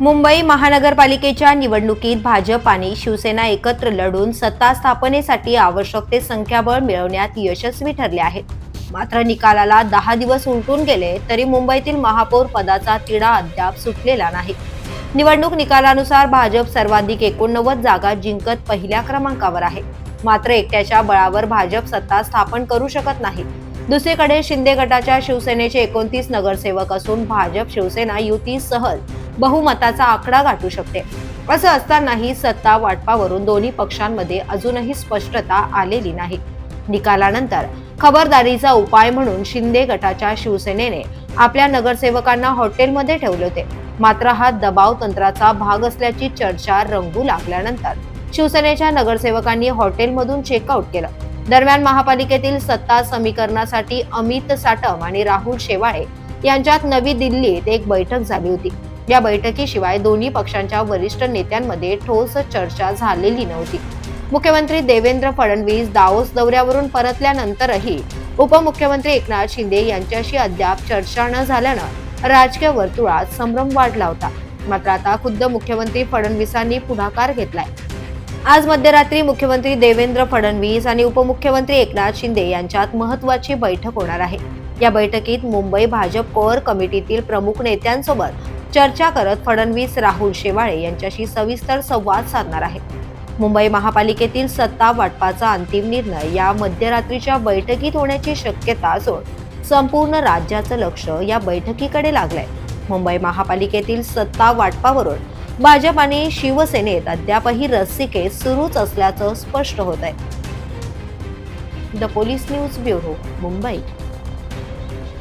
मुंबई महानगरपालिकेच्या निवडणुकीत भाजप आणि शिवसेना एकत्र लढून सत्ता स्थापनेसाठी आवश्यक ते संख्याबळ मिळवण्यात यशस्वी ठरले आहेत. मात्र निकालाला दहा दिवस उलटून गेले तरी मुंबईतील महापौर पदाचा तिढा अद्याप सुटलेला नाही. निवडणूक निकालानुसार भाजप सर्वाधिक एकोणनव्वद जागा जिंकत पहिल्या क्रमांकावर आहे. मात्र एकट्याच्या बळावर भाजप सत्ता स्थापन करू शकत नाही. दुसरीकडे शिंदे गटाच्या शिवसेनेचे एकोणतीस नगरसेवक असून भाजप शिवसेना युती सहज बहुमताचा आकडा गाठू शकते. असं असतानाही सत्ता वाटपावरून दोन्ही पक्षांमध्ये अजूनही स्पष्टता आलेली नाही. निकालानंतर खबरदारीचा उपाय म्हणून शिंदे गटाच्या शिवसेनेने आपल्या नगरसेवकांना हॉटेलमध्ये ठेवले होते. मात्र हा दबाव तंत्राचा भाग असल्याची चर्चा रंगू लागल्यानंतर शिवसेनेच्या नगरसेवकांनी हॉटेलमधून चेकआउट केलं. दरम्यान महापालिकेतील सत्ता समीकरणासाठी अमित साटम आणि राहुल शेवाळे यांच्यात नवी दिल्लीत एक बैठक झाली होती. या बैठकीशिवाय दोन्ही पक्षांच्या वरिष्ठ नेत्यांमध्ये ठोस चर्चा झालेली नव्हती. मुख्यमंत्री देवेंद्र फडणवीस दाओस दौऱ्यावरून परतल्यानंतरही उपमुख्यमंत्री एकनाथ शिंदे यांच्याशी अद्याप चर्चा न झाल्यानं राजकीय वर्तुळात संभ्रम वाढला होता. मात्र आता खुद्द मुख्यमंत्री फडणवीसांनी पुढाकार घेतलाय. आज मध्यरात्री मुख्यमंत्री देवेंद्र फडणवीस आणि उपमुख्यमंत्री एकनाथ शिंदे यांच्यात महत्वाची बैठक होणार आहे. या बैठकीत मुंबई भाजप कोअर कमिटीतील प्रमुख नेत्यांसोबत चर्चा करत फडणवीस राहुल शेवाळे यांच्याशी सविस्तर संवाद साधणार आहेत. मुंबई महापालिकेतील सत्ता वाटपाचा अंतिम निर्णय या मध्यरात्रीच्या बैठकीत होण्याची शक्यता असून संपूर्ण राज्याचं लक्ष या बैठकीकडे लागलंय. मुंबई महापालिकेतील सत्ता वाटपावरून भाजप आणि शिवसेनेत अद्यापही रस्सीकेस सुरूच असल्याचं स्पष्ट होत आहे the police news bureau Mumbai.